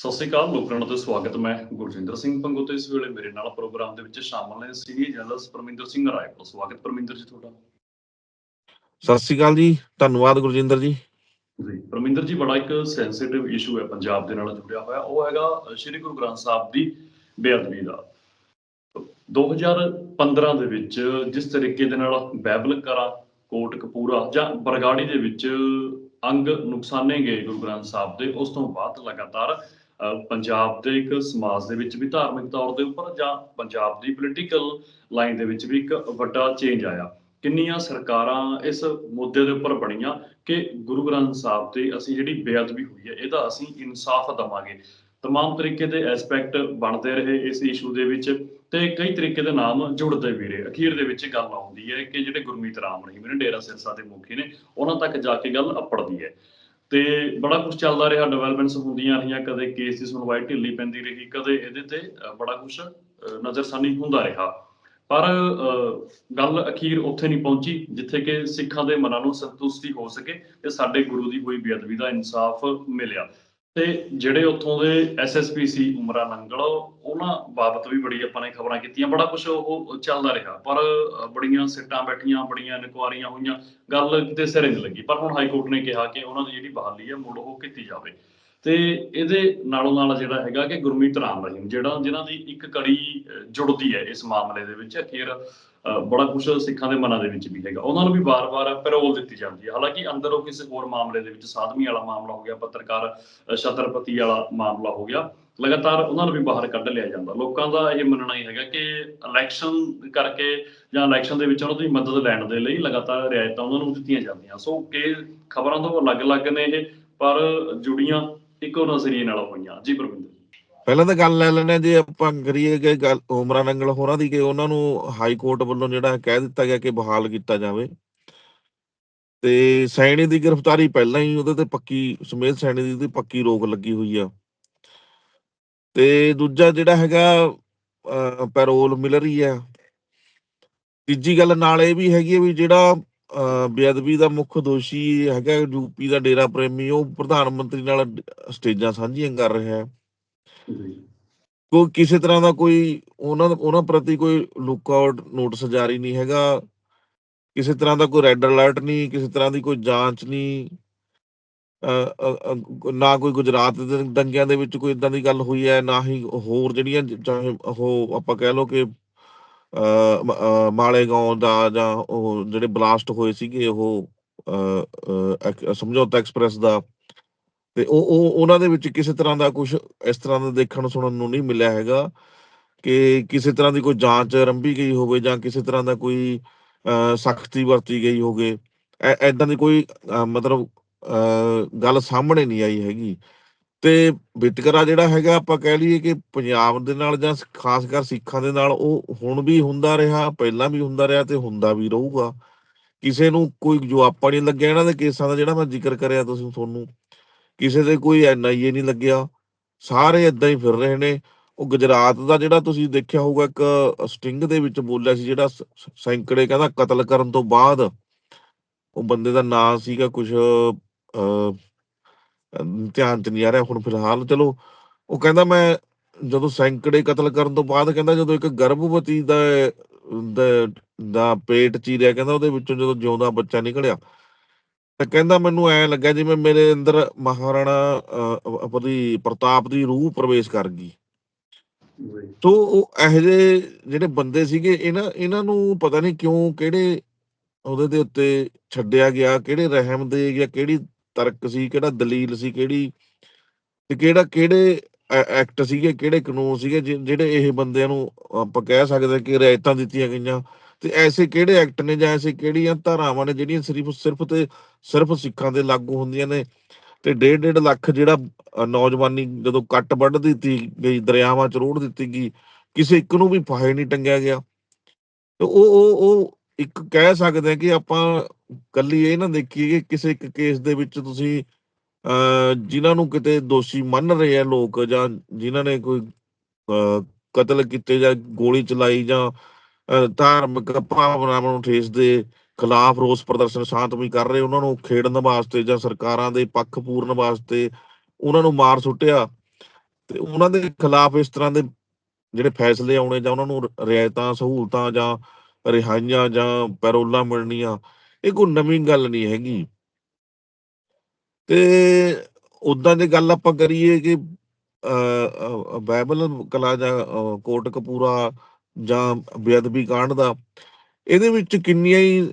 ਸਤਿ ਸ਼੍ਰੀ ਅਕਾਲ ਲੋਕਰਾਣਾ ਤੇ ਸਵਾਗਤ ਮੈਂ ਗੁਰਜਿੰਦਰ ਸਿੰਘ ਪੰਗੂ ਤੇ ਇਸ ਵੇਲੇ ਮੇਰੇ ਨਾਲ ਪ੍ਰੋਗਰਾਮ ਦੇ ਵਿੱਚ ਸ਼ਾਮਲ ਨੇ ਸੀਨੀਅਰ ਜਰਨਲਿਸਟ ਪਰਮਿੰਦਰ ਸਿੰਘ ਰਾਏਪੁਰ ਸਵਾਗਤ ਪਰਮਿੰਦਰ ਜੀ ਤੁਹਾਡਾ। ਸਤਿ ਸ੍ਰੀ ਅਕਾਲ ਜੀ ਧੰਨਵਾਦ ਗੁਰਜਿੰਦਰ ਜੀ। ਜੀ ਪਰਮਿੰਦਰ ਜੀ ਬੜਾ ਇੱਕ ਸੈਂਸਿਟਿਵ ਇਸ਼ੂ ਹੈ ਪੰਜਾਬ ਦੇ ਨਾਲ ਜੁੜਿਆ ਹੋਇਆ। ਉਹ ਹੈਗਾ ਸ਼੍ਰੀ ਗੁਰੂ ਗ੍ਰੰਥ ਸਾਹਿਬ ਦੀ ਬੇਅਦਬੀ ਦਾ। 2015 ਦੇ ਵਿੱਚ ਜਿਸ ਤਰੀਕੇ ਦੇ ਨਾਲ ਬਾਈਬਲ ਕਰਾ ਕੋਟ ਕਪੂਰਾ ਜਾਂ ਬਰਗਾੜੀ ਦੇ ਵਿੱਚ ਅੰਗ ਨੁਕਸਾਨੇ ਗਏ ਗੁਰੂ ਗ੍ਰੰਥ ਸਾਹਿਬ ਦੇ ਉਸ ਤੋਂ ਬਾਅਦ ਲਗਾਤਾਰ ਪੰਜਾਬ ਦੇ ਇੱਕ ਸਮਾਜ ਦੇ ਵਿੱਚ ਵੀ ਧਾਰਮਿਕ ਤੌਰ ਦੇ ਉੱਪਰ ਜਾਂ ਪੰਜਾਬ ਦੀ ਪੋਲੀਟੀਕਲ ਲਾਈਨ ਦੇ ਵਿੱਚ ਵੀ ਇੱਕ ਵੱਡਾ ਚੇਂਜ ਆਇਆ। ਕਿੰਨੀਆਂ ਸਰਕਾਰਾਂ ਇਸ ਮੁੱਦੇ ਦੇ ਉੱਪਰ ਬਣੀਆਂ ਕਿ ਗੁਰੂ ਗ੍ਰੰਥ ਸਾਹਿਬ ਤੇ ਅਸੀਂ ਜਿਹੜੀ ਬੇਅਦਬੀ ਹੋਈ ਹੈ, ਇਹਦਾ ਅਸੀਂ ਇਨਸਾਫ ਦਵਾਂਗੇ। ਤਮਾਮ ਤਰੀਕੇ ਦੇ ਐਸਪੈਕਟ ਬਣਦੇ ਰਹੇ ਇਸ ਇਸ਼ੂ ਦੇ ਵਿੱਚ ਤੇ ਕਈ ਤਰੀਕੇ ਦੇ ਨਾਮ ਜੁੜਦੇ ਵੀ ਰਹੇ। ਅਖੀਰ ਦੇ ਵਿੱਚ ਗੱਲ ਆਉਂਦੀ ਹੈ ਕਿ ਜਿਹੜੇ ਗੁਰਮੀਤ ਰਾਮ ਰਹੀਮ ਨੇ ਡੇਰਾ ਸਿਰਸਾ ਦੇ ਮੁਖੀ ਨੇ, ਉਹਨਾਂ ਤੱਕ ਜਾ ਕੇ ਗੱਲ ਅੱਪੜਦੀ ਹੈ। ਤੇ ਬੜਾ ਕੁਝ ਚੱਲਦਾ ਰਿਹਾ ਡਿਵੈਲਪਮੈਂਟਸ ਹੁੰਦੀਆਂ ਰਹੀਆਂ ਕਦੇ ਕੇਸ ਦੀ ਸੁਣਵਾਈ ਢਿੱਲੀ ਪੈਂਦੀ ਰਹੀ ਕਦੇ ਇਹਦੇ ਤੇ ਅ, ਬੜਾ ਕੁਝ ਨਜ਼ਰਸਾਨੀ ਹੁੰਦਾ ਰਿਹਾ। ਪਰ ਅ, ਗੱਲ ਅਖੀਰ ਉੱਥੇ ਨਹੀਂ ਪਹੁੰਚੀ ਜਿੱਥੇ ਕਿ ਸਿੱਖਾਂ ਦੇ ਮਨਾਂ ਨੂੰ ਸੰਤੁਸ਼ਟੀ ਹੋ ਸਕੇ ਤੇ ਸਾਡੇ ਗੁਰੂ ਦੀ ਹੋਈ ਬੇਅਦਬੀ ਦਾ ਇਨਸਾਫ ਮਿਲਿਆ। ਤੇ ਜਿਹੜੇ ਉੱਥੋਂ ਦੇ ਐਸਐਸਪੀ ਸੀ ਉਮਰਾ ਨੰਗਲ ਉਹਨਾਂ ਬਾਬਤ ਵੀ ਬੜੀ ਆਪਾਂ ਨੇ ਖਬਰਾਂ ਕੀਤੀਆਂ, ਬੜਾ ਕੁਝ ਉਹ ਚੱਲਦਾ ਰਿਹਾ, ਪਰ ਬੜੀਆਂ ਸਿੱਟਾਂ ਬੈਠੀਆਂ, ਬੜੀਆਂ ਇਨਕੁਆਰੀਆਂ ਹੋਈਆਂ, ਗੱਲ ਕਿਤੇ ਸਿਰੇ ਨਹੀਂ ਲੱਗੀ। ਪਰ ਹੁਣ ਹਾਈ ਕੋਰਟ ਨੇ ਕਿਹਾ ਕਿ ਉਹਨਾਂ ਦੀ ਜਿਹੜੀ ਬਹਾਲੀ ਹੈ ਮੁੜ ਉਹ ਕੀਤੀ ਜਾਵੇ। ਤੇ ਇਹਦੇ ਨਾਲੋਂ ਨਾਲ ਜਿਹੜਾ ਹੈਗਾ ਕਿ ਗੁਰਮੀਤ ਰਾਮ ਰਹੀਮ, ਜਿਹੜਾ ਜਿਨ੍ਹਾਂ ਦੀ ਇੱਕ ਕੜੀ ਜੁੜਦੀ ਹੈ ਇਸ ਮਾਮਲੇ ਦੇ ਵਿੱਚ, ਅਖੀਰ ਬੜਾ ਕੁਝ ਸਿੱਖਾਂ ਦੇ ਮਨਾਂ ਦੇ ਵਿੱਚ ਵੀ ਹੈਗਾ। ਉਹਨਾਂ ਨੂੰ ਵੀ ਵਾਰ-ਵਾਰ ਪੈਰੋਲ ਦਿੱਤੀ ਜਾਂਦੀ ਹੈ। ਹਾਲਾਂਕਿ ਅੰਦਰ ਉਹ ਕਿਸੇ ਹੋਰ ਮਾਮਲੇ ਦੇ ਵਿੱਚ ਸਾਧਵੀ ਵਾਲਾ ਮਾਮਲਾ ਹੋ ਗਿਆ, ਪੱਤਰਕਾਰ ਛਤਰਪਤੀ ਵਾਲਾ ਮਾਮਲਾ ਹੋ ਗਿਆ, ਲਗਾਤਾਰ ਉਹਨਾਂ ਨੂੰ ਵੀ ਬਾਹਰ ਕੱਢ ਲਿਆ ਜਾਂਦਾ। ਲੋਕਾਂ ਦਾ ਇਹ ਮੰਨਣਾ ਹੀ ਹੈਗਾ ਕਿ ਇਲੈਕਸ਼ਨ ਕਰਕੇ ਜਾਂ ਇਲੈਕਸ਼ਨ ਦੇ ਵਿੱਚ ਉਹਨਾਂ ਦੀ ਮਦਦ ਲੈਣ ਦੇ ਲਈ ਲਗਾਤਾਰ ਰਿਆਇਤਾਂ ਉਹਨਾਂ ਨੂੰ ਦਿੱਤੀਆਂ ਜਾਂਦੀਆਂ। ਸੋ ਕਿ ਖਬਰਾਂ ਤੋਂ ਅਲੱਗ-ਅਲੱਗ ਨੇ ਇਹ, ਪਰ ਜੁੜੀਆਂ ਇੱਕੋ ਨਜ਼ਰੀਏ ਨਾਲ ਹੋਈਆਂ, ਜੀ ਪ੍ਰਵਿੰਦਰ ਪਹਿਲਾਂ ਤਾਂ ਗੱਲ ਲੈ ਲੈਣੇ ਜੇ ਆਪਾਂ ਕਰੀਏ ਕਿ ਗੱਲ ਉਮਰਾ ਨੰਗਲ ਹੋਰਾਂ ਦੀ ਕਿ ਉਹਨਾਂ ਨੂੰ ਹਾਈ ਕੋਰਟ ਵੱਲੋਂ ਜਿਹੜਾ ਕਹਿ ਦਿੱਤਾ ਗਿਆ ਕਿ ਬਹਾਲ ਕੀਤਾ ਜਾਵੇ। ਤੇ ਸੈਣੀ ਦੀ ਗ੍ਰਿਫਤਾਰੀ ਪਹਿਲਾਂ ਹੀ ਉਹਦੇ ਤੇ ਪੱਕੀ, ਸੁਮੇਧ ਸੈਣੀ ਦੀ ਉਹਦੀ ਪੱਕੀ ਰੋਕ ਲੱਗੀ ਹੋਈ ਆ। ਤੇ ਦੂਜਾ ਜਿਹੜਾ ਹੈਗਾ ਪੈਰੋਲ ਮਿਲ ਰਹੀ ਆ। ਤੀਜੀ ਗੱਲ ਨਾਲ ਇਹ ਵੀ ਹੈਗੀ ਆ ਵੀ ਜਿਹੜਾ ਬੇਅਦਬੀ ਦਾ ਮੁੱਖ ਦੋਸ਼ੀ ਹੈਗਾ ਯੂਪੀ ਦਾ ਡੇਰਾ ਪ੍ਰੇਮੀ ਉਹ ਪ੍ਰਧਾਨ ਮੰਤਰੀ ਨਾਲ ਸਟੇਜਾਂ ਸਾਂਝੀਆਂ ਕਰ ਰਿਹਾ ਹੈ। ਕੋਈ ਕਿਸੇ ਤਰ੍ਹਾਂ ਦਾ ਕੋਈ ਉਹਨਾਂ ਉਹਨਾਂ ਪ੍ਰਤੀ ਕੋਈ ਲੁੱਕ ਆਊਟ ਨੋਟਿਸ ਜਾਰੀ ਨਹੀਂ ਹੈਗਾ। ਕਿਸੇ ਤਰ੍ਹਾਂ ਦਾ ਕੋਈ ਰੈੱਡ ਅਲਰਟ ਨਹੀਂ ਕਿਸੇ ਤਰ੍ਹਾਂ ਦੀ ਕੋਈ ਜਾਂਚ ਨਹੀਂ। ਨਾ ਕੋਈ ਗੁਜਰਾਤ ਦੇ ਦੰਗਿਆਂ ਦੇ ਵਿੱਚ ਕੋਈ ਇਦਾਂ ਦੀ ਗੱਲ ਹੋਈ ਹੈ ਨਾ ਹੀ ਹੋਰ ਜਿਹੜੀਆਂ ਚਾਹੇ ਉਹ ਆਪਾਂ ਕਹਿ ਲਓ ਕਿ ਅ, ਦਾ ਜਾਂ ਉਹ ਜਿਹੜੇ ਬਲਾਸਟ ਹੋਏ ਸੀਗੇ ਉਹ ਸਮਝੌਤਾ ਐਕਸਪ੍ਰੈਸ ਦਾ ਤੇ ਉਹ ਉਹ ਉਹਨਾਂ ਦੇ ਵਿੱਚ ਕਿਸੇ ਤਰ੍ਹਾਂ ਦਾ ਕੁਝ ਇਸ ਤਰ੍ਹਾਂ ਦਾ ਦੇਖਣ ਸੁਣਨ ਨੂੰ ਨਹੀਂ ਮਿਲਿਆ ਹੈਗਾ ਕਿ ਕਿਸੇ ਤਰ੍ਹਾਂ ਦੀ ਕੋਈ ਜਾਂਚ ਰੰਭੀ ਗਈ ਹੋਵੇ ਜਾਂ ਕਿਸੇ ਤਰ੍ਹਾਂ ਦਾ ਕੋਈ ਸਖਤੀ ਵਰਤੀ ਗਈ ਹੋਵੇ। ਐ- ਐਦਾਂ ਦੀ ਕੋਈ ਮਤਲਬ ਅ, ਗੱਲ ਸਾਹਮਣੇ ਨਹੀਂ ਆਈ ਹੈਗੀ। ਤੇ ਵਿਤਕਰਾ ਜਿਹੜਾ ਹੈਗਾ ਆਪਾਂ ਕਹਿ ਲਈਏ ਕਿ ਪੰਜਾਬ ਦੇ ਨਾਲ ਜਾਂ ਖਾਸ ਕਰ ਸਿੱਖਾਂ ਦੇ ਨਾਲ ਉਹ ਹੁਣ ਵੀ ਹੁੰਦਾ ਰਿਹਾ, ਪਹਿਲਾਂ ਵੀ ਹੁੰਦਾ ਰਿਹਾ ਤੇ ਹੁੰਦਾ ਵੀ ਰਹੂਗਾ। ਕਿਸੇ ਨੂੰ ਕੋਈ ਜਵਾਬਾ ਨਹੀਂ ਲੱਗਿਆ, ਇਹਨਾਂ ਦੇ ਕੇਸਾਂ ਦਾ ਜਿਹੜਾ ਮੈਂ ਜ਼ਿਕਰ ਕਰਿਆ ਤੁਸੀਂ, ਤੁਹਾਨੂੰ। ਕਿਸੇ ਦੇ ਕੋਈ ਐਨਆਈਏ ਨਹੀਂ ਲੱਗਿਆ। ਸਾਰੇ ਇਦਾਂ ਹੀ ਫਿਰ ਰਹੇ ਨੇ। ਉਹ ਗੁਜਰਾਤ ਦਾ ਜਿਹੜਾ ਤੁਸੀਂ ਦੇਖਿਆ ਹੋਊਗਾ, ਇੱਕ ਸਟਿੰਗ ਦੇ ਵਿੱਚ ਬੋਲਿਆ ਸੀ ਜਿਹੜਾ ਸੈਂਕੜੇ ਕਹਿੰਦਾ ਕਤਲ ਕਰਨ ਤੋਂ ਬਾਅਦ। ਉਹ ਬੰਦੇ ਦਾ ਨਾਂ ਸੀਗਾ ਕੁਝ ਧਿਆਨ ਚ ਨਹੀਂ ਆ ਰਿਹਾ। ਹੁਣ ਫਿਲਹਾਲ ਚਲੋ ਉਹ ਕਹਿੰਦਾ ਮੈਂ ਜਦੋਂ ਸੈਂਕੜੇ ਕਤਲ ਕਰਨ ਤੋਂ ਬਾਅਦ ਕਹਿੰਦਾ ਜਦੋਂ ਇੱਕ ਗਰਭਵਤੀ ਦਾ ਦਾ- ਪੇਟ ਚੀਰਿਆ ਕਹਿੰਦਾ ਉਹਦੇ ਵਿੱਚੋਂ ਜਦੋਂ ਜਿਉਂਦਾ ਬੱਚਾ ਨਿਕਲਿਆ ਤਾਂ ਕਹਿੰਦਾ ਮੈਨੂੰ ਐ ਲੱਗਾ ਜਿਵੇਂ ਮੇਰੇ ਅੰਦਰ ਮਹਾਰਾਣਾ ਆਪਣੀ ਪ੍ਰਤਾਪ ਦੀ ਰੂਹ ਪ੍ਰਵੇਸ਼ ਕਰ ਗਈ। ਸੋ ਉਹ ਇਹੋ ਜਿਹੇ ਜਿਹੜੇ ਬੰਦੇ ਸੀਗੇ ਇਹਨਾਂ ਇਹਨਾਂ ਨੂੰ ਪਤਾ ਨਹੀਂ ਕਿਉਂ ਕਿਹੜੇ ਉਹਦੇ ਦੇ ਉੱਤੇ ਛੱਡਿਆ ਗਿਆ ਕਿਹੜੇ ਰਹਿਮ ਦੇ ਜਾਂ ਕਿਹੜੀ ਤਰਕ ਸੀ, ਕਿਹੜਾ ਦਲੀਲ ਸੀ, ਕਿਹੜੀ ਤੇ ਕਿਹੜਾ, ਕਿਹੜੇ ਐਕਟ ਸੀਗੇ, ਕਿਹੜੇ ਕਾਨੂੰਨ ਸੀਗੇ ਜਿਹੜੇ ਇਹ ਬੰਦਿਆਂ ਨੂੰ ਆਪਾਂ ਕਹਿ ਸਕਦੇ ਕਿ ਰਿਆਇਤਾਂ ਦਿੱਤੀਆਂ ਗਈਆਂ। ਤੇ ਐਸੇ ਕਿਹੜੇ ਐਕਟ ਨੇ ਜਾਂ ਐਸੇ ਕਿਹੜੀਆਂ ਧਾਰਾਵਾਂ ਨੇ ਜਿਹੜੀਆਂ ਸਿਰਫ ਸਿਰਫ ਤੇ ਸਿਰਫ ਸਿੱਖਾਂ ਦੇ ਲਾਗੂ ਹੁੰਦੀਆਂ ਨੇ? ਤੇ ਡੇਢ ਡੇਢ ਲੱਖ ਜਿਹੜਾ ਨੌਜਵਾਨੀ ਜਦੋਂ ਕੱਟ ਵੱਢ ਦਿੱਤੀ ਗਈ, ਦਰਿਆਵਾਂ ਚ ਰੋੜ ਦਿੱਤੀ ਗਈ, ਕਿਸੇ ਇੱਕ ਨੂੰ ਵੀ ਫਾਹੇ ਨਹੀਂ ਟੰਗਿਆ ਗਿਆ। ਉਹ ਉਹ ਉਹ ਇੱਕ ਕਹਿ ਸਕਦੇ ਆ ਕਿ ਆਪਾਂ ਕੱਲੀ ਇਹ ਨਾ ਦੇਖੀਏ ਕਿ ਕਿਸੇ ਇੱਕ ਕੇਸ ਦੇ ਵਿੱਚ ਤੁਸੀਂ ਜਿਨ੍ਹਾਂ ਨੂੰ ਕਿਤੇ ਦੋਸ਼ੀ ਮੰਨ ਰਹੇ ਆ ਲੋਕ ਜਾਂ ਜਿਨ੍ਹਾਂ ਨੇ ਕੋਈ ਕਤਲ ਕੀਤੇ ਜਾਂ ਗੋਲੀ ਚਲਾਈ ਜਾਂ ਧਾਰਮਿਕ ਭਾਵਨਾਵਾਂ ਨੂੰ ਠੇਸ ਦੇ ਖਿਲਾਫ ਰੋਸ ਪ੍ਰਦਰਸ਼ਨ ਸ਼ਾਂਤਮਈ ਕਰ ਰਹੇ, ਉਹਨਾਂ ਨੂੰ ਖੇਡਣ ਵਾਸਤੇ ਜਾਂ ਸਰਕਾਰਾਂ ਦੇ ਪੱਖ ਪੂਰਨ ਵਾਸਤੇ ਉਹਨਾਂ ਨੂੰ ਮਾਰ ਸੁੱਟਿਆ ਤੇ ਉਹਨਾਂ ਦੇ ਖਿਲਾਫ ਇਸ ਤਰ੍ਹਾਂ ਦੇ ਜਿਹੜੇ ਫੈਸਲੇ ਆਉਣੇ ਜਾਂ ਉਹਨਾਂ ਨੂੰ ਰਿਆਇਤਾਂ, ਸਹੂਲਤਾਂ ਜਾਂ ਰਿਹਾਈਆਂ ਜਾਂ ਪੈਰੋਲਾਂ ਮਿਲਣੀਆਂ, ਇਹ ਕੋਈ ਨਵੀਂ ਗੱਲ ਨਹੀਂ ਹੈਗੀ। ਤੇ ਉਦਾਂ ਦੀ ਗੱਲ ਆਪਾਂ ਕਰੀਏ ਕਿ ਬਾਈਬਲ ਕਲਾ ਜਾਂ ਕੋਟ ਕਪੂਰਾ ਜਾਂ ਬੇਅਦਬੀ ਕਾਂਡ ਦਾ, ਇਹਦੇ ਵਿੱਚ ਕਿੰਨੀਆਂ ਹੀ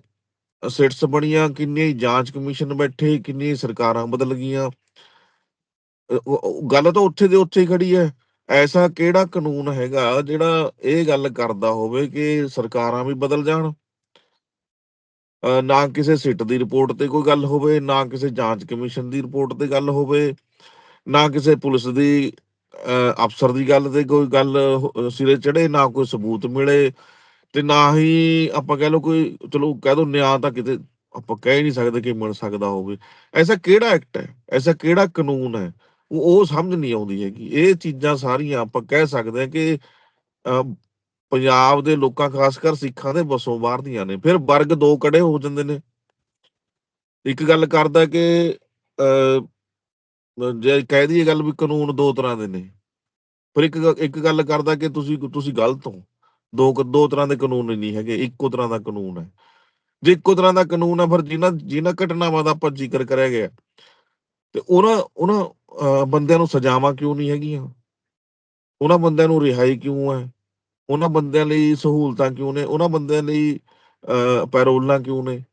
ਸਿਟਸ ਬਣੀਆਂ, ਕਿੰਨੀਆਂ ਹੀ ਜਾਂਚ ਕਮਿਸ਼ਨ ਬੈਠੇ, ਕਿੰਨੀਆਂ ਸਰਕਾਰਾਂ ਬਦਲ ਗਈਆਂ। ਗੱਲ ਤਾਂ ਉੱਥੇ ਦੇ ਉੱਥੇ ਹੀ ਖੜੀ ਹੈ। ਐਸਾ ਕਿਹੜਾ ਕਾਨੂੰਨ ਹੈਗਾ ਜਿਹੜਾ ਇਹ ਗੱਲ ਕਰਦਾ ਹੋਵੇ ਕਿ ਸਰਕਾਰਾਂ ਵੀ ਬਦਲ ਜਾਣ? ਨਾ ਕਿਸੇ ਸਿੱਟ ਦੀ ਰਿਪੋਰਟ ਤੇ ਕੋਈ ਗੱਲ ਹੋਵੇ, ਨਾ ਕਿਸੇ ਜਾਂਚ ਕਮਿਸ਼ਨ ਦੀ ਰਿਪੋਰਟ ਤੇ ਗੱਲ ਹੋਵੇ, ਨਾ ਕਿਸੇ ਪੁਲਿਸ ਦੀ ਅਫਸਰ ਦੀ ਗੱਲ ਤੇ ਕੋਈ ਗੱਲ ਸਿਰੇ ਚੜੇ ਨਾ ਕੋਈ ਸਬੂਤ ਮਿਲੇ ਤੇ ਨਾ ਹੀ ਆਪਾਂ ਕਹਿ ਲਓ ਕੋਈ, ਚਲੋ ਕਹਿ ਦੋ ਨਿਆਂ ਤਾਂ ਕਿਤੇ ਆਪਾਂ ਕਹਿ ਹੀ ਨਹੀਂ ਸਕਦੇ ਕਿ ਮਿਲ ਸਕਦਾ ਹੋਵੇ। ਐਸਾ ਕਿਹੜਾ ਐਕਟ ਹੈ? ਐਸਾ ਕਿਹੜਾ ਕਾਨੂੰਨ ਹੈ? ਉਹ ਸਮਝ ਨਹੀਂ ਆਉਂਦੀ ਹੈਗੀ। ਇਹ ਚੀਜ਼ਾਂ ਸਾਰੀਆਂ ਆਪਾਂ ਕਹਿ ਸਕਦੇ ਹਾਂ ਕਿ ਪੰਜਾਬ ਦੇ ਲੋਕਾਂ ਖਾਸ ਕਰ ਸਿੱਖਾਂ ਦੇ ਬਸੋਂ ਬਾਹਰ ਦੀਆਂ ਨੇ। ਫਿਰ ਵਰਗ ਦੋ ਕੜੇ ਹੋ ਜਾਂਦੇ ਨੇ। ਇੱਕ ਗੱਲ ਕਰਦਾ ਕਿ ਜੇ ਕਹਿ ਦਈਏ ਗੱਲ ਵੀ ਕਾਨੂੰਨ ਦੋ ਤਰ੍ਹਾਂ ਦੇ ਨੇ। ਪਰ ਇੱਕ ਇੱਕ ਗੱਲ ਕਰਦਾ ਕਿ ਤੁਸੀਂ ਤੁਸੀਂ ਗਲਤ ਹੋ। ਦੋ ਦੋ ਤਰ੍ਹਾਂ ਦੇ ਕਾਨੂੰਨ ਨਹੀਂ ਹੈਗੇ। ਇੱਕੋ ਤਰ੍ਹਾਂ ਦਾ ਕਾਨੂੰਨ ਹੈ। ਜੇ ਇੱਕੋ ਤਰ੍ਹਾਂ ਦਾ ਕਾਨੂੰਨ ਹੈ ਫਿਰ ਜਿਨ੍ਹਾਂ ਜਿਨ੍ਹਾਂ ਘਟਨਾਵਾਂ ਦਾ ਆਪਾਂ ਜ਼ਿਕਰ ਕਰਿਆ ਗਿਆ, ਤੇ ਉਹਨਾਂ ਉਹਨਾਂ ਬੰਦਿਆਂ ਨੂੰ ਸਜ਼ਾਵਾਂ ਕਿਉਂ ਨਹੀਂ ਹੈਗੀਆਂ? ਉਹਨਾਂ ਬੰਦਿਆਂ ਨੂੰ ਰਿਹਾਈ ਕਿਉਂ ਹੈ? ਉਹਨਾਂ ਬੰਦਿਆਂ ਲਈ ਸਹੂਲਤਾਂ ਕਿਉਂ ਨੇ? ਉਹਨਾਂ ਬੰਦਿਆਂ ਲਈ ਪੈਰੋਲਾਂ ਕਿਉਂ ਨੇ?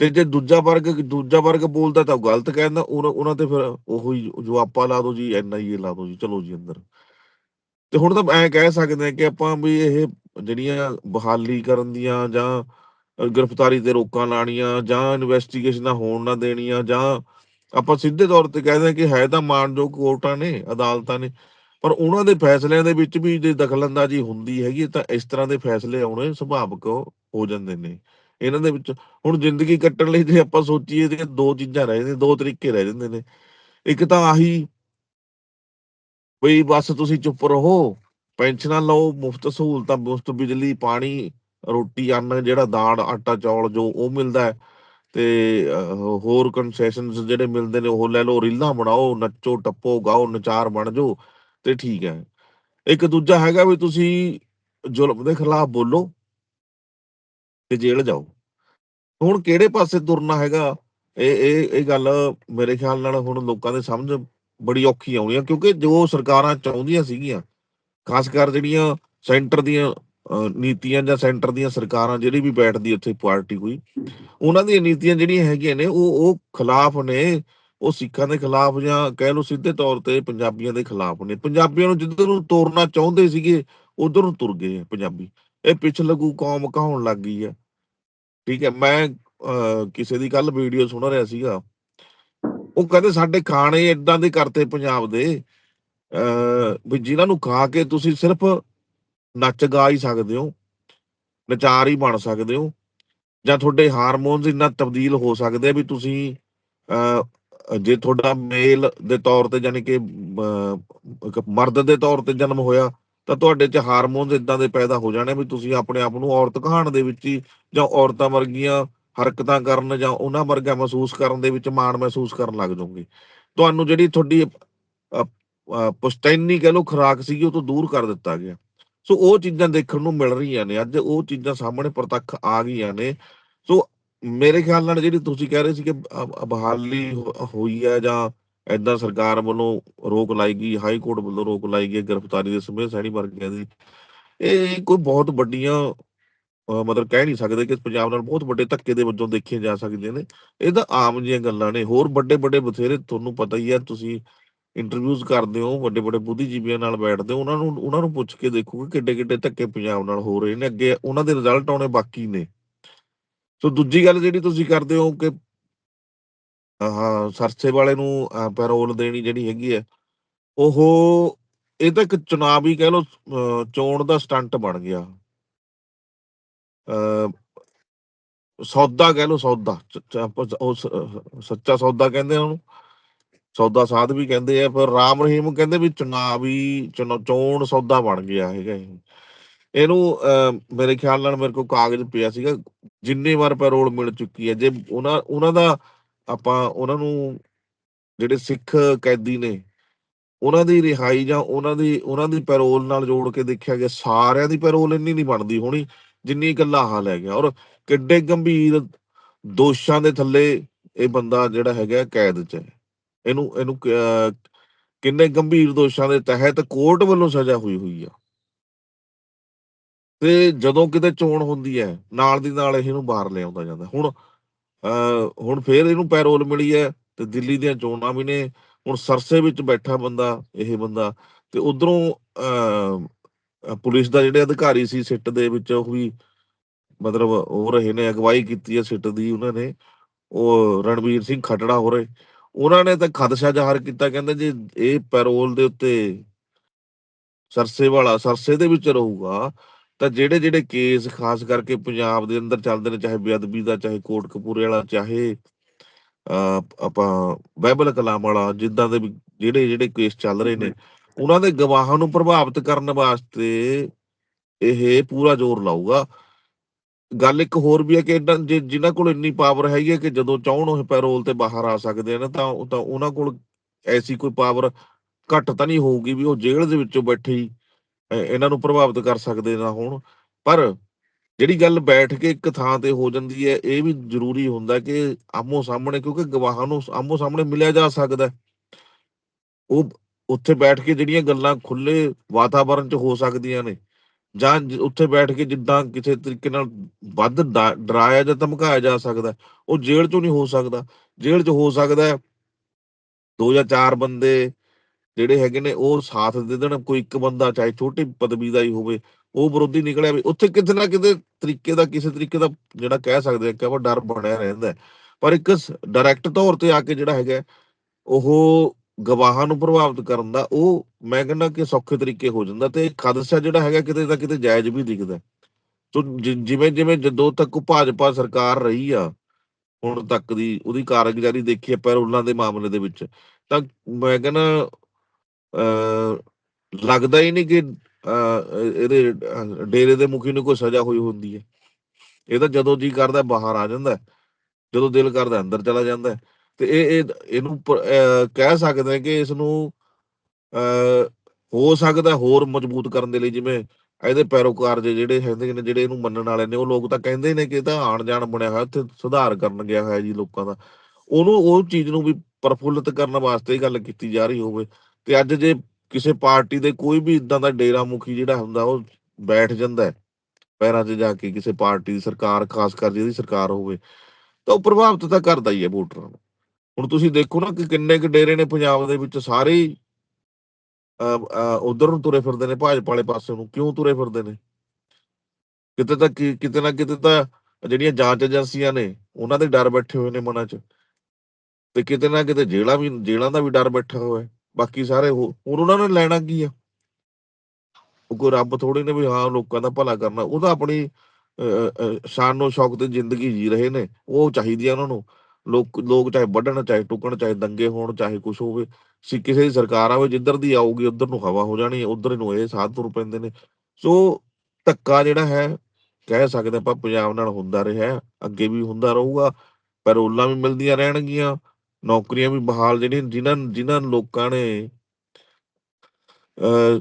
ਤੇ ਜੇ ਦੂਜਾ ਵਰਗ ਦੂਜਾ ਵਰਗ ਬੋਲਦਾ ਤਾਂ ਗਲਤ ਕਹਿੰਦਾ, ਉਹਨਾਂ ਤੇ ਫਿਰ ਉਹੀ ਜੋ ਆਪਾਂ ਲਾ ਦੋ ਜੀ ਐਨਆਈਏ ਲਾ ਦੋ ਜੀ, ਚਲੋ ਜੀ ਅੰਦਰ। ਤੇ ਹੁਣ ਤਾਂ ਐਂ ਕਹਿ ਸਕਦੇ ਆ ਕਿ ਆਪਾਂ ਵੀ ਇਹ ਜਿਹੜੀਆਂ ਬਹਾਲੀ ਕਰਨ ਦੀਆਂ ਜਾਂ ਗ੍ਰਿਫਤਾਰੀ ਤੇ ਰੋਕਾਂ ਲਾਣੀਆਂ ਜਾਂ ਇਨਵੈਸਟੀਗੇਸ਼ਨਾਂ ਹੋਣ ਨਾ ਦੇਣੀਆਂ ਜਾਂ ਆਪਾਂ ਸਿੱਧੇ ਤੌਰ ਤੇ ਕਹਿੰਦੇ ਕਿ ਹੈ ਤਾਂ ਮਾਨਯੋਗ ਕੋਰਟਾਂ ਨੇ, ਅਦਾਲਤਾਂ ਨੇ, ਪਰ ਉਹਨਾਂ ਦੇ ਫੈਸਲਿਆਂ ਦੇ ਵਿੱਚ ਵੀ ਜੇ ਦਖਲਅੰਦਾਜ਼ੀ ਹੁੰਦੀ ਹੈਗੀ ਤਾਂ ਇਸ ਤਰ੍ਹਾਂ ਦੇ ਫੈਸਲੇ ਆਉਣੇ ਸੁਭਾਵਿਕ ਹੋ ਜਾਂਦੇ ਨੇ। ਇਹਨਾਂ ਦੇ ਵਿੱਚ ਹੁਣ ਜ਼ਿੰਦਗੀ ਕੱਟਣ ਲਈ ਜੇ ਆਪਾਂ ਸੋਚੀਏ ਤੇ ਦੋ ਚੀਜ਼ਾਂ ਰਹਿ ਜਾਂਦੀਆਂ, ਦੋ ਤਰੀਕੇ ਰਹਿ ਜਾਂਦੇ ਨੇ। ਇੱਕ ਤਾਂ ਆਹੀ ਬਈ ਬਸ ਤੁਸੀਂ ਚੁੱਪ ਰਹੋ, ਪੈਨਸ਼ਨਾਂ ਲਓ, ਮੁਫਤ ਸਹੂਲਤਾਂ, ਮੁਫਤ ਬਿਜਲੀ, ਪਾਣੀ, ਰੋਟੀ, ਅੰਨ, ਜਿਹੜਾ ਦਾਲ ਆਟਾ, ਚੌਲ ਜੋ ਉਹ ਮਿਲਦਾ ਹੈ ਤੇ ਹੋਰ ਕਨਸੈਸ਼ਨਸ ਜਿਹੜੇ ਮਿਲਦੇ ਨੇ, ਉਹ ਲੈ ਲਓ, ਰੀਲਾਂ ਬਣਾਓ, ਨੱਚੋ, ਟੱਪੋ, ਗਾਓ, ਨਚਾਰ ਬਣ ਜਾਓ, ਤੇ ਠੀਕ ਹੈ। ਇੱਕ ਦੂਜਾ ਹੈਗਾ ਵੀ ਤੁਸੀਂ ਜ਼ੁਲਮ ਦੇ ਖਿਲਾਫ ਬੋਲੋ ਤੇ ਜੇਲ੍ਹ ਜਾਓ। ਹੁਣ ਕਿਹੜੇ ਪਾਸੇ ਤੁਰਨਾ ਹੈਗਾ? ਇਹ ਇਹ ਇਹ ਗੱਲ ਮੇਰੇ ਖਿਆਲ ਨਾਲ ਹੁਣ ਲੋਕਾਂ ਦੇ ਸਮਝ ਬੜੀ ਔਖੀ ਆਉਣੀ ਆ, ਕਿਉਂਕਿ ਜੋ ਸਰਕਾਰਾਂ ਚਾਹੁੰਦੀਆਂ ਸੀਗੀਆਂ, ਖਾਸ ਕਰ ਜਿਹੜੀਆਂ ਸੈਂਟਰ ਦੀਆਂ ਨੀਤੀਆਂ ਜਾਂ ਸੈਂਟਰ ਦੀਆਂ ਸਰਕਾਰਾਂ ਜਿਹੜੀ ਵੀ ਬੈਠਦੀ ਉੱਥੇ ਪਾਰਟੀ ਕੋਈ ਉਹਨਾਂ ਦੀਆਂ ਨੀਤੀਆਂ ਜਿਹੜੀਆਂ ਹੈਗੀਆਂ ਨੇ ਉਹ ਉਹ ਖਿਲਾਫ ਨੇ ਉਹ ਸਿੱਖਾਂ ਦੇ ਖਿਲਾਫ ਜਾਂ ਕਹਿ ਲਓ ਸਿੱਧੇ ਤੌਰ ਤੇ ਪੰਜਾਬੀਆਂ ਦੇ ਖਿਲਾਫ ਨੇ। ਪੰਜਾਬੀਆਂ ਨੂੰ ਜਿੱਧਰ ਨੂੰ ਤੋਰਨਾ ਚਾਹੁੰਦੇ ਸੀਗੇ ਉਧਰ ਨੂੰ ਤੁਰ ਗਏ ਪੰਜਾਬੀ। ਇਹ ਪਿਛਲਗੂ ਕੌਮ ਕਹਾਉਣ ਲੱਗ ਗਈ ਆ। ਠੀਕ ਹੈ ਮੈਂ ਕਿਸੇ ਦੀ ਕੱਲ ਵੀਡੀਓ ਸੁਣ ਰਿਹਾ ਸੀਗਾ। ਉਹ ਕਹਿੰਦੇ ਸਾਡੇ ਖਾਣੇ ਇਦਾਂ ਦੇ ਕਰਤੇ ਪੰਜਾਬ ਦੇ ਅਹ, ਵੀ ਜਿਨ੍ਹਾਂ ਨੂੰ ਖਾ ਕੇ ਤੁਸੀਂ ਸਿਰਫ ਨੱਚ ਗਾ ਹੀ ਸਕਦੇ ਹੋ, ਨਚਾਰ ਹੀ ਬਣ ਸਕਦੇ ਹੋ, ਜਾਂ ਤੁਹਾਡੇ ਹਾਰਮੋਨਸ ਇੰਨਾ ਤਬਦੀਲ ਹੋ ਸਕਦੇ ਆ ਵੀ ਤੁਸੀਂ ਜੇ ਤੁਹਾਡਾ ਮੇਲ ਦੇ ਤੌਰ ਤੇ ਯਾਨੀ ਕਿ ਇੱਕ ਮਰਦ ਦੇ ਤੌਰ ਤੇ ਜਨਮ ਹੋਇਆ, ਤਾਂ ਤੁਹਾਡੇ ਚ ਹਾਰਮੋਨਸ ਇਦਾਂ ਦੇ ਪੈਦਾ ਹੋ ਜਾਣੇ ਵੀ ਤੁਸੀਂ ਆਪਣੇ ਆਪ ਨੂੰ ਔਰਤ ਕਹਾਣ ਦੇ ਵਿੱਚ ਹੀ, ਜਾਂ ਔਰਤਾਂ ਵਰਗੀਆਂ ਹਰਕਤਾਂ ਕਰਨ ਜਾਂ ਉਹਨਾਂ ਵਰਗਾ ਮਹਿਸੂਸ ਕਰਨ ਦੇ ਵਿੱਚ ਮਾਣ ਮਹਿਸੂਸ ਕਰਨ ਲੱਗ ਜਾਓਗੇ। ਤੁਹਾਨੂੰ ਜਿਹੜੀ ਤੁਹਾਡੀ ਪੁਸ਼ਤੈਨੀ ਕਹ ਲਓ ਖੁਰਾਕ ਸੀਗੀ ਉਹ ਤੋਂ ਦੂਰ ਕਰ ਦਿੱਤਾ ਗਿਆ। ਸੋ ਉਹ ਚੀਜ਼ਾਂ ਦੇਖਣ ਨੂੰ ਮਿਲ ਰਹੀਆਂ ਨੇ। ਅੱਜ ਉਹ ਚੀਜ਼ਾਂ ਸਾਹਮਣੇ ਪ੍ਰਤੱਖ ਆ ਗਈਆਂ ਨੇ। ਸੋ ਮੇਰੇ ਖਿਆਲ ਨਾਲ ਜਿਹੜੀ ਤੁਸੀਂ ਕਹਿ ਰਹੇ ਸੀ ਕਿ ਬਹਾਲੀ ਹੋਈ ਹੈ ਜਾਂ ਏਦਾਂ ਸਰਕਾਰ ਵੱਲੋਂ ਰੋਕ ਲਾਈ ਗਈ, ਹਾਈ ਕੋਰਟ ਵੱਲੋਂ ਰੋਕ ਲਾਈ ਗਈ ਗ੍ਰਿਫਤਾਰੀ ਦੇ ਸਮੇਂ, ਸੈਣੀ ਵਰਗਿਆਂ ਦੀ ਇਹ ਕੋਈ ਬਹੁਤ ਵੱਡੀਆਂ ਮਤਲਬ ਕਹਿ ਨਹੀਂ ਸਕਦੇ ਕਿ ਪੰਜਾਬ ਨਾਲ ਬਹੁਤ ਵੱਡੇ ਧੱਕੇ ਦੇ ਵਜੋਂ ਦੇਖੇ ਜਾ ਸਕਦੇ ਨੇ। ਇਹ ਤਾਂ ਆਮ ਜਿਹੀਆਂ ਗੱਲਾਂ ਨੇ। ਹੋਰ ਵੱਡੇ ਵੱਡੇ ਬਥੇਰੇ ਤੁਹਾਨੂੰ ਪਤਾ ਹੀ ਹੈ। ਤੁਸੀਂ ਇੰਟਰਵਿਊਜ਼ ਕਰਦੇ ਹੋ, ਵੱਡੇ ਵੱਡੇ ਬੁੱਧੀਜੀਵੀਆਂ ਨਾਲ ਬੈਠਦੇ ਹੋ, ਉਹਨਾਂ ਨੂੰ ਉਹਨਾਂ ਨੂੰ ਪੁੱਛ ਕੇ ਦੇਖੋ ਕਿ ਕਿੱਡੇ ਕਿੱਡੇ ਧੱਕੇ ਪੰਜਾਬ ਨਾਲ ਹੋ ਰਹੇ ਨੇ, ਅੱਗੇ ਉਹਨਾਂ ਦੇ ਰਿਜ਼ਲਟ ਆਉਣੇ ਬਾਕੀ ਨੇ। ਸੋ ਦੂਜੀ ਗੱਲ ਜਿਹੜੀ ਤੁਸੀਂ ਕਰਦੇ ਹੋ ਕਿ ਆਹ ਸਰਸੇ ਵਾਲੇ ਨੂੰ ਪੈਰੋਲ ਦੇਣੀ ਜਿਹੜੀ ਹੈਗੀ ਹੈ, ਉਹ ਇਹ ਤਾਂ ਇੱਕ ਚੁਣਾਵੀ ਕਹਿ ਲਓ ਚੋਣ ਦਾ ਸਟੰਟ ਬਣ ਗਿਆ। ਸੌਦਾ ਕਹਿ ਲਓ, ਸੌਦਾ ਉਹ ਸੱਚਾ ਸੌਦਾ ਕਹਿੰਦੇ ਉਹਨੂੰ। ਸੌਦਾ ਸਾਧ ਵੀ ਕਹਿੰਦੇ ਆ ਪਰ ਰਾਮ ਰਹੀਮ ਕਹਿੰਦੇ ਵੀ ਚੁਣਾਵੀ ਚੋਣ ਸੌਦਾ ਬਣ ਗਿਆ ਹੈਗਾ ਇਹਨੂੰ ਮੇਰੇ ਖਿਆਲ ਨਾਲ ਮੇਰੇ ਕੋਲ ਕਾਗਜ਼ ਪਿਆ ਸੀਗਾ, ਜਿੰਨੀ ਵਾਰ ਪੈਰੋਲ ਮਿਲ ਚੁੱਕੀ ਹੈ, ਜੇ ਉਹਨਾਂ ਉਹਨਾਂ ਦਾ ਆਪਾਂ ਉਹਨਾਂ ਨੂੰ ਜਿਹੜੇ ਸਿੱਖ ਕੈਦੀ ਨੇ, ਉਹਨਾਂ ਦੀ ਰਿਹਾਈ ਜਾਂ ਉਹਨਾਂ ਦੀ ਉਹਨਾਂ ਦੀ ਪੈਰੋਲ ਨਾਲ ਜੋੜ ਕੇ ਦੇਖਿਆ ਗਿਆ, ਸਾਰਿਆਂ ਦੀ ਪੈਰੋਲ ਇੰਨੀ ਨਹੀਂ ਬਣਦੀ ਹੋਣੀ ਜਿੰਨੀ ਇਕੱਲਾ ਹਾਲ ਲੈ ਗਿਆ। ਔਰ ਕਿੱਡੇ ਗੰਭੀਰ ਦੋਸ਼ਾਂ ਦੇ ਥੱਲੇ ਇਹ ਬੰਦਾ ਜਿਹੜਾ ਹੈਗਾ ਕੈਦ 'ਚ ਹੈ। ਇਹਨੂੰ ਇਹਨੂੰ ਕਿੰਨੇ ਗੰਭੀਰ ਦੋਸ਼ਾਂ ਦੇ ਤਹਿਤ ਕੋਰਟ ਵੱਲੋਂ ਸਜ਼ਾ ਹੋਈ ਹੋਈ ਆ। ਤੇ ਜਦੋਂ ਕਿਤੇ ਚੋਣ ਹੁੰਦੀ ਹੈ ਨਾਲ ਦੀ ਨਾਲ ਇਹਨੂੰ ਬਾਹਰ ਲਿਆਉਂਦਾ ਜਾਂਦਾ। ਹੁਣ ਹੁਣ ਫੇਰ ਇਹਨੂੰ ਪੈਰੋਲ ਮਿਲੀ ਹੈ ਤੇ ਦਿੱਲੀ ਦੀਆਂ ਚੋਣਾਂ ਵੀ ਨੇ। ਹੁਣ ਸਰਸੇ ਵਿੱਚ ਬੈਠਾ ਬੰਦਾ, ਇਹ ਬੰਦਾ ਤੇ ਉਧਰੋਂ, ਅਹ ਪੁਲਿਸ ਦਾ ਜਿਹੜੇ ਅਧਿਕਾਰੀ ਸੀ ਸਿੱਟ ਦੇ ਵਿੱਚ ਉਹ ਵੀ ਮਤਲਬ ਉਹ ਰਹੇ ਨੇ, ਅਗਵਾਈ ਕੀਤੀ ਹੈ ਸਿੱਟ ਦੀ ਉਹਨਾਂ ਨੇ। ਉਹ ਰਣਵੀਰ ਸਿੰਘ ਖਟੜਾ ਹੋ ਰਹੇ ਉਹਨਾਂ ਨੇ ਤਾਂ ਖਦਸ਼ਾ ਜ਼ਾਹਰ ਕੀਤਾ, ਕਹਿੰਦੇ ਜੇ ਇਹ ਪੈਰੋਲ ਦੇ ਉੱਤੇ ਸਰਸੇ ਵਾਲਾ, ਸਰਸੇ ਦੇ ਵਿੱਚ ਰਹੂਗਾ, ਤਾਂ ਜਿਹੜੇ ਜਿਹੜੇ ਕੇਸ ਖਾਸ ਕਰਕੇ ਪੰਜਾਬ ਦੇ ਅੰਦਰ ਚੱਲਦੇ ਨੇ, ਚਾਹੇ ਬੇਅਦਬੀ ਦਾ, ਚਾਹੇ ਕੋਟ ਕਪੂਰੇ ਵਾਲਾ, ਚਾਹੇ ਆਪਾਂ ਬਾਈਬਲ ਕਲਾਮ ਵਾਲਾ, ਜਿੱਦਾਂ ਦੇ ਜਿਹੜੇ ਜਿਹੜੇ ਕੇਸ ਚੱਲ ਰਹੇ ਨੇ, ਉਹਨਾਂ ਦੇ ਗਵਾਹਾਂ ਨੂੰ ਪ੍ਰਭਾਵਿਤ ਕਰਨ ਵਾਸਤੇ ਇਹ ਪੂਰਾ ਜ਼ੋਰ ਲਾਊਗਾ। ਗੱਲ ਇੱਕ ਹੋਰ ਵੀ ਹੈ ਕਿ ਏਦਾਂ ਜੇ ਜਿਨ੍ਹਾਂ ਕੋਲ ਇੰਨੀ ਪਾਵਰ ਹੈਗੀ ਹੈ ਕਿ ਜਦੋਂ ਚਾਹਣ ਉਹ ਪੈਰੋਲ ਤੇ ਬਾਹਰ ਆ ਸਕਦੇ ਨੇ ਤਾਂ ਤਾਂ ਉਹਨਾਂ ਕੋਲ ਐਸੀ ਕੋਈ ਪਾਵਰ ਘੱਟ ਤਾਂ ਨਹੀਂ ਹੋਊਗੀ ਵੀ ਉਹ ਜੇਲ੍ਹ ਦੇ ਵਿੱਚੋਂ ਬੈਠੇ ਹੀ ਇਹਨਾਂ ਨੂੰ ਪ੍ਰਭਾਵਿਤ ਕਰ ਸਕਦੇ ਨਾ ਹੋਣ। ਪਰ ਜਿਹੜੀ ਗੱਲ ਬੈਠ ਕੇ ਇੱਕ ਥਾਂ ਤੇ ਹੋ ਜਾਂਦੀ ਹੈ, ਇਹ ਵੀ ਜ਼ਰੂਰੀ ਹੁੰਦਾ ਕਿ ਆਮੋ ਸਾਹਮਣੇ, ਕਿਉਂਕਿ ਗਵਾਹਾਂ ਨੂੰ ਆਮੋ ਸਾਹਮਣੇ ਮਿਲਿਆ ਜਾ ਸਕਦਾ। ਉਹ ਉੱਥੇ ਬੈਠ ਕੇ ਜਿਹੜੀਆਂ ਗੱਲਾਂ ਖੁੱਲੇ ਵਾਤਾਵਰਣ 'ਚ ਹੋ ਸਕਦੀਆਂ ਨੇ ਜਾਂ ਉੱਥੇ ਬੈਠ ਕੇ ਜਿੱਦਾਂ ਕਿਸੇ ਤਰੀਕੇ ਨਾਲ ਵੱਧ ਡਰਾਇਆ ਜਾਂ ਧਮਕਾਇਆ ਜਾ ਸਕਦਾ, ਉਹ ਜੇਲ੍ਹ 'ਚੋਂ ਨਹੀਂ ਹੋ ਸਕਦਾ। ਜੇਲ੍ਹ 'ਚ ਹੋ ਸਕਦਾ ਹੈ, ਦੋ ਜਾਂ ਚਾਰ ਬੰਦੇ ਜਿਹੜੇ ਹੈਗੇ ਨੇ, ਉਹ ਸਾਥ ਦੇ ਦੇਣ, ਕੋਈ ਇੱਕ ਬੰਦਾ ਚਾਹੇ ਛੋਟੀ ਪਦਵੀ ਦਾ ਹੀ ਹੋਵੇ, ਉਹ ਵਿਰੋਧੀ ਨਿਕਲਿਆ ਵੀ, ਉੱਥੇ ਕਿਤੇ ਨਾ ਕਿਤੇ ਤਰੀਕੇ ਦਾ, ਕਿਸੇ ਤਰੀਕੇ ਦਾ ਜਿਹੜਾ ਕਹਿ ਸਕਦੇ ਆ ਕਿ ਉਹ ਡਰ ਬਣਿਆ ਰਹਿੰਦਾ ਪਰ ਇੱਕ ਡਾਇਰੈਕਟ ਤੌਰ ਤੇ ਆ ਕੇ ਜਿਹੜਾ ਹੈਗਾ, ਉਹ ਗਵਾਹਾਂ ਨੂੰ ਪ੍ਰਭਾਵਿਤ ਕਰਨ ਦਾ, ਉਹ ਮੈਂ ਕਹਿੰਦਾ ਕਿ ਸੌਖੇ ਤਰੀਕੇ ਹੋ ਜਾਂਦਾ ਤੇ ਖਦਸ਼ਾ ਜਿਹੜਾ ਹੈਗਾ ਕਿਤੇ ਨਾ ਕਿਤੇ ਜਾਇਜ਼ ਵੀ ਦਿਖਦਾ। ਸੋ ਜਿਵੇਂ ਜਿਵੇਂ ਜਦੋਂ ਤੱਕ ਭਾਜਪਾ ਸਰਕਾਰ ਰਹੀ ਆ, ਹੁਣ ਤੱਕ ਦੀ ਉਹਦੀ ਕਾਰਗੁਜ਼ਾਰੀ ਦੇਖੀ ਹੈ ਪੈਰੋਲਾਂ ਦੇ ਮਾਮਲੇ ਦੇ ਵਿੱਚ, ਤਾਂ ਮੈਂ ਕਹਿੰਦਾ, ਅਹ, ਲੱਗਦਾ ਹੀ ਨਹੀਂ ਕਿ ਇਹਦੇ ਡੇਰੇ ਦੇ ਮੁਖੀ ਨੂੰ ਕੋਈ ਸਜ਼ਾ ਹੋਈ ਹੁੰਦੀ ਹੈ। ਇਹ ਤਾਂ ਜਦੋਂ ਜੀ ਕਰਦਾ ਬਾਹਰ ਆ ਜਾਂਦਾ, ਜਦੋਂ ਦਿਲ ਕਰਦਾ ਅੰਦਰ ਚਲਾ ਜਾਂਦਾ। ਤੇ ਇਹ ਇਹ, ਇਹਨੂੰ ਅਹ ਕਹਿ ਸਕਦੇ ਹਾਂ ਕਿ ਇਸ ਨੂੰ ਅਹ ਹੋ ਸਕਦਾ ਹੋਰ ਮਜ਼ਬੂਤ ਕਰਨ ਦੇ ਲਈ ਜਿਵੇਂ ਇਹਦੇ ਪੈਰੋਕਾਰ ਜੇ ਜਿਹੜੇ ਹੈਗੇ ਨੇ, ਜਿਹੜੇ ਇਹਨੂੰ ਮੰਨਣ ਵਾਲੇ ਨੇ, ਉਹ ਲੋਕ ਤਾਂ ਕਹਿੰਦੇ ਨੇ ਕਿ ਇਹ ਤਾਂ ਆਣ ਜਾਣ ਬਣਿਆ ਹੋਇਆ, ਇੱਥੇ ਸੁਧਾਰ ਕਰਨ ਗਿਆ ਹੋਇਆ ਜੀ ਲੋਕਾਂ ਦਾ। ਉਹਨੂੰ, ਉਹ ਚੀਜ਼ ਨੂੰ ਵੀ ਪ੍ਰਫੁੱਲਤ ਕਰਨ ਵਾਸਤੇ ਇਹ ਗੱਲ ਕੀਤੀ ਜਾ ਰਹੀ ਹੋਵੇ। ਤੇ ਅੱਜ ਜੇ ਕਿਸੇ ਪਾਰਟੀ ਦੇ ਕੋਈ ਵੀ ਇਦਾਂ ਦਾ ਡੇਰਾ ਮੁਖੀ ਜਿਹੜਾ ਹੁੰਦਾ, ਉਹ ਬੈਠ ਜਾਂਦਾ ਹੈ ਪੈਰਾਂ 'ਚ ਜਾ ਕੇ, ਕਿਸੇ ਪਾਰਟੀ ਦੀ ਸਰਕਾਰ, ਖਾਸ ਕਰ ਜਿਹਦੀ ਸਰਕਾਰ ਹੋਵੇ, ਤਾਂ ਉਹ ਪ੍ਰਭਾਵਿਤ ਤਾਂ ਕਰਦਾ ਹੀ ਹੈ ਵੋਟਰਾਂ ਨੂੰ। ਹੁਣ ਤੁਸੀਂ ਦੇਖੋ ਨਾ ਕਿ ਕਿੰਨੇ ਕੁ ਡੇਰੇ ਨੇ ਪੰਜਾਬ ਦੇ ਵਿੱਚ ਸਾਰੇ ਉਧਰ ਨੂੰ ਤੁਰੇ ਫਿਰਦੇ ਨੇ ਭਾਜਪਾ ਵਾਲੇ ਪਾਸੇ ਨੂੰ ਕਿਉਂ ਤੁਰੇ ਫਿਰਦੇ ਨੇ? ਕਿਤੇ ਤਾਂ ਕਿਤੇ ਨਾ ਕਿਤੇ ਤਾਂ ਜਿਹੜੀਆਂ ਜਾਂਚ ਏਜੰਸੀਆਂ ਨੇ ਉਹਨਾਂ ਦੇ ਡਰ ਬੈਠੇ ਹੋਏ ਨੇ ਮਨਾਂ 'ਚ। ਤੇ ਕਿਤੇ ਨਾ ਕਿਤੇ ਜੇਲ੍ਹਾਂ ਵੀ ਜੇਲ੍ਹਾਂ ਦਾ ਵੀ ਡਰ ਬੈਠਾ ਹੋਇਆ ਹੈ। ਬਾਕੀ ਸਾਰੇ ਹੋਰ ਉਹਨਾਂ ਨੇ ਲੈਣਾ ਕੀ ਆ? ਉਹ ਕੋਈ ਰੱਬ ਥੋੜੇ ਨੇ ਵੀ ਹਾਂ ਲੋਕਾਂ ਦਾ ਭਲਾ ਕਰਨਾ ਉਹ ਤਾਂ ਆਪਣੀ ਅਹ, ਅਹ, ਸ਼ਾਨੋ ਸ਼ੌਕ ਤੇ ਜ਼ਿੰਦਗੀ ਜੀ ਰਹੇ ਨੇ ਉਹ ਚਾਹੀਦੀ ਆ ਉਹਨਾਂ ਨੂੰ। ਲੋਕ ਲੋਕ ਚਾਹੇ ਵੱਢਣ ਚਾਹੇ ਟੁਕਣ ਚਾਹੇ ਦੰਗੇ ਹੋਣ ਚਾਹੇ ਕੁਝ ਹੋਵੇ ਸੀ ਕਿਸੇ ਦੀ ਸਰਕਾਰ ਆਵੇ ਜਿੱਧਰ ਦੀ ਆਊਗੀ ਉਧਰ ਨੂੰ ਹਵਾ ਹੋ ਜਾਣੀ ਉਧਰ ਨੂੰ ਇਹ ਸਾਧ ਤੁਰ ਪੈਂਦੇ ਨੇ। ਸੋ ਧੱਕਾ ਜਿਹੜਾ ਹੈ ਕਹਿ ਸਕਦੇ ਆਪਾਂ ਪੰਜਾਬ ਨਾਲ ਹੁੰਦਾ ਰਿਹਾ ਹੈ, ਅੱਗੇ ਵੀ ਹੁੰਦਾ ਰਹੂਗਾ ਪੈਰੋਲਾਂ ਵੀ ਮਿਲਦੀਆਂ ਰਹਿਣਗੀਆਂ ਨੌਕਰੀਆਂ ਵੀ ਬਹਾਲ ਜਿਹੜੀਆਂ ਜਿਨ੍ਹਾਂ ਜਿਨ੍ਹਾਂ ਲੋਕਾਂ ਨੇ ਅਹ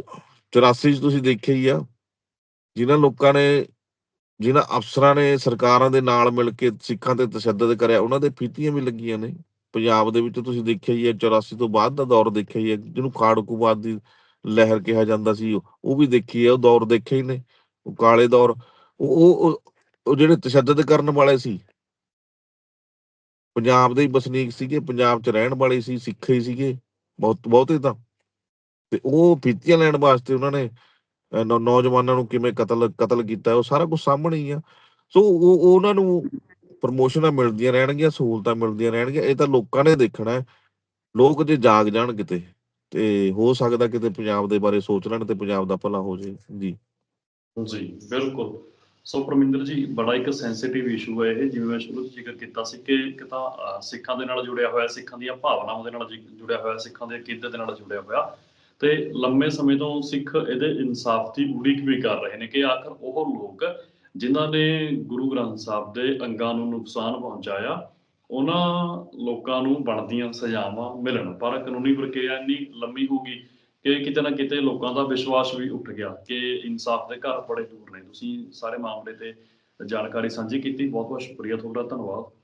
84 ਚ ਤੁਸੀਂ ਦੇਖਿਆ ਹੀ ਆ ਜਿਨ੍ਹਾਂ ਲੋਕਾਂ ਨੇ ਜਿਨ੍ਹਾਂ ਅਫਸਰਾਂ ਨੇ ਸਰਕਾਰਾਂ ਦੇ ਨਾਲ ਮਿਲ ਕੇ ਸਿੱਖਾਂ ਤੇ ਤਸ਼ੱਦਦ ਕਰਿਆ, ਉਹਨਾਂ ਦੇ ਫੀਤੀਆਂ ਵੀ ਲੱਗੀਆਂ ਨੇ। ਪੰਜਾਬ ਦੇ ਵਿੱਚ ਤੁਸੀਂ ਦੇਖਿਆ ਹੀ ਹੈ 84 ਤੋਂ ਬਾਅਦ ਦਾ ਦੌਰ ਦੇਖਿਆ ਹੀ ਹੈ, ਜਿਹਨੂੰ ਖਾੜਕੂਵਾਦ ਦੀ ਲਹਿਰ ਕਿਹਾ ਜਾਂਦਾ ਸੀ, ਉਹ ਵੀ ਦੇਖੀ ਹੈ, ਉਹ ਦੌਰ ਦੇਖੇ ਹੀ ਨੇ, ਉਹ ਕਾਲੇ ਦੌਰ ਉਹ, ਉਹ- ਜਿਹੜੇ ਤਸ਼ੱਦਦ ਕਰਨ ਵਾਲੇ ਸੀ। ਪੰਜਾਬ ਦੇ ਹੀ ਵਸਨੀਕ ਸੀਗੇ, ਪੰਜਾਬ 'ਚ ਰਹਿਣ ਵਾਲੇ ਸੀ, ਸਿੱਖ ਹੀ ਸੀਗੇ, ਬਹੁਤ, ਬਹੁਤੇ ਤਾਂ। ਤੇ ਉਹ ਫੀਤੀਆਂ ਲੈਣ ਵਾਸਤੇ ਉਹਨਾਂ ਨੇ ਨੌਜਵਾਨਾਂ ਨੂੰ ਕਿਵੇਂ ਕਤਲ ਕਤਲ ਕੀਤਾ ਉਹ ਸਾਰਾ ਕੁਝ ਸਾਹਮਣੇ ਹੀ ਆ। ਸੋ ਉਹ ਉਹਨਾਂ ਨੂੰ ਪ੍ਰਮੋਸ਼ਨਾਂ ਮਿਲਦੀਆਂ ਰਹਿਣਗੀਆਂ, ਸਹੂਲਤਾਂ ਮਿਲਦੀਆਂ ਰਹਿਣਗੀਆਂ, ਇਹ ਤਾਂ ਲੋਕਾਂ ਨੇ ਦੇਖਣਾ ਲੋਕ ਜੇ ਜਾਗ ਜਾਣ ਕਿਤੇ ਤੇ ਹੋ ਸਕਦਾ ਕਿਤੇ ਪੰਜਾਬ ਦੇ ਬਾਰੇ ਸੋਚ ਲੈਣ ਤੇ ਪੰਜਾਬ ਦਾ ਭਲਾ ਹੋ ਜਾਏ ਜੀ। ਜੀ, ਬਿਲਕੁਲ। ਸੋ ਪਰਮਿੰਦਰ ਜੀ, ਬੜਾ ਇੱਕ ਸੈਂਸਿਟਿਵ ਇਸ਼ੂ ਹੈ ਇਹ, ਜਿਵੇਂ ਮੈਂ ਸ਼ੁਰੂ 'ਚ ਜ਼ਿਕਰ ਕੀਤਾ ਸੀ ਕਿ ਇੱਕ ਤਾਂ ਸਿੱਖਾਂ ਦੇ ਨਾਲ ਜੁੜਿਆ ਹੋਇਆ, ਸਿੱਖਾਂ ਦੀਆਂ ਭਾਵਨਾਵਾਂ ਦੇ ਨਾਲ ਜੁੜਿਆ ਹੋਇਆ, ਸਿੱਖਾਂ ਦੇ ਅਕੀਦੇ ਦੇ ਨਾਲ ਜੁੜਿਆ ਹੋਇਆ। ਤੇ ਲੰਮੇ ਸਮੇਂ ਤੋਂ ਸਿੱਖ ਇਹਦੇ ਇਨਸਾਫ ਦੀ ਉਡੀਕ ਵੀ ਕਰ ਰਹੇ ਨੇ ਕਿ ਆਖਰ ਉਹ ਲੋਕ ਜਿਨ੍ਹਾਂ ਨੇ ਗੁਰੂ ਗ੍ਰੰਥ ਸਾਹਿਬ ਦੇ ਅੰਗਾਂ ਨੂੰ ਨੁਕਸਾਨ ਪਹੁੰਚਾਇਆ, ਉਹਨਾਂ ਲੋਕਾਂ ਨੂੰ ਬਣਦੀਆਂ ਸਜ਼ਾਵਾਂ ਮਿਲਣ। ਪਰ ਕਾਨੂੰਨੀ ਪ੍ਰਕਿਰਿਆ ਇੰਨੀ ਲੰਮੀ ਹੋ ਗਈ ਕਿ ਕਿਤੇ ਨਾ ਕਿਤੇ ਲੋਕਾਂ ਦਾ ਵਿਸ਼ਵਾਸ ਵੀ ਉੱਠ ਗਿਆ ਕਿ ਇਨਸਾਫ ਦੇ ਘਰ ਬੜੇ ਦੂਰ ਨੇ। ਤੁਸੀਂ ਸਾਰੇ ਮਾਮਲੇ ਤੇ ਜਾਣਕਾਰੀ ਸਾਂਝੀ ਕੀਤੀ। ਬਹੁਤ ਬਹੁਤ ਸ਼ੁਕਰੀਆ ਤੁਹਾਡਾ। ਧੰਨਵਾਦ।